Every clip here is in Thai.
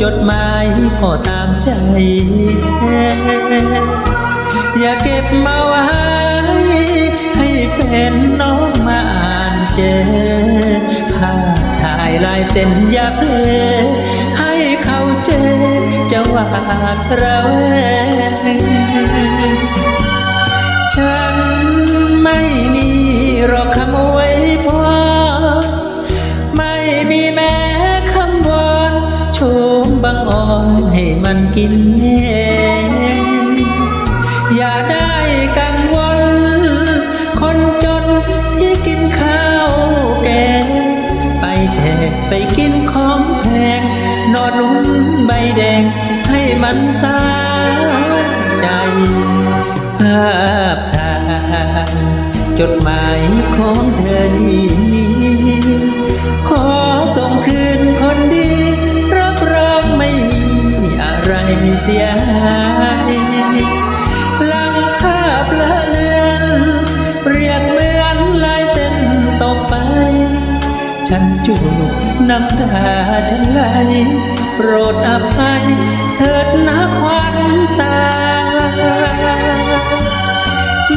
จดหมายก็ตามใจ อย่าเก็บมาไว้ ให้แฟนน้องมาอ่านเจอภาพถ่ายลายเต้นยับเลให้เขาเจอจะหวาดระแวงฉัน บังอ่อนให้มันกินเองอย่าได้กังวล คนจนที่กินข้าวแกงไปแทกไปกินของแพงนอนนุ่นใบแดงให้มันสาใจภาพถ่ายจดหมายของเธอที่มีขอส่งคืน จูบน้ำตาฉันไหลโปรดอภัยเถิดนะควันตา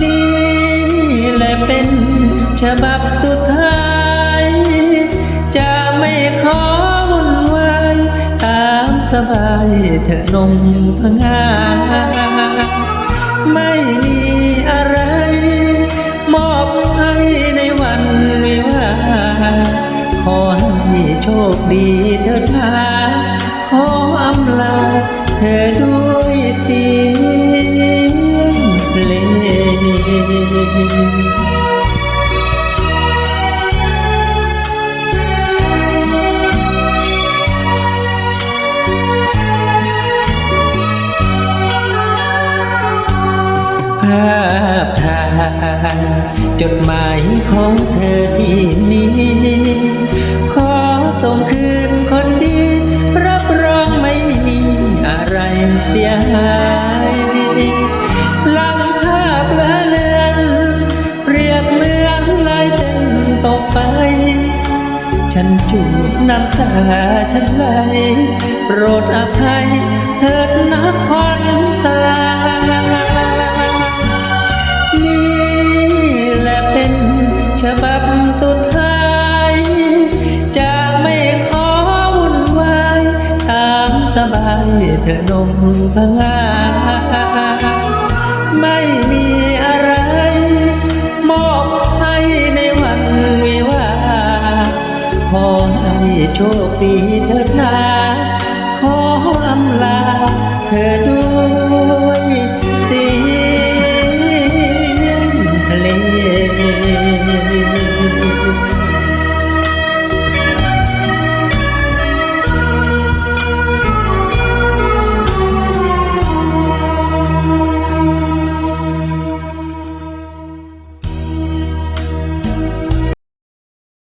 นี่แหละเป็นฉบับสุดท้าย จะไม่ขอวุ่นวายตามสบายเธอนงพงา ไม่มีอะไร คดีเถิดนาขออำลาเธอด้วยเสียงเพลงภาพถ่ายจดหมายของเธอที่มี ส่งคืนคนดี รับรองไม่มีอะไรเสียหายหลังภาพละเลือนเปรียบเหมือนลายเต้นตกไป ฉันจูบน้ำตาฉันไหลโปรดอภัยเถิดนะควันตา เธอนมพังาไม่มีอะไร มอบให้ในวันวิวาขอให้โชคดีเธอนาขออำลาเธอด้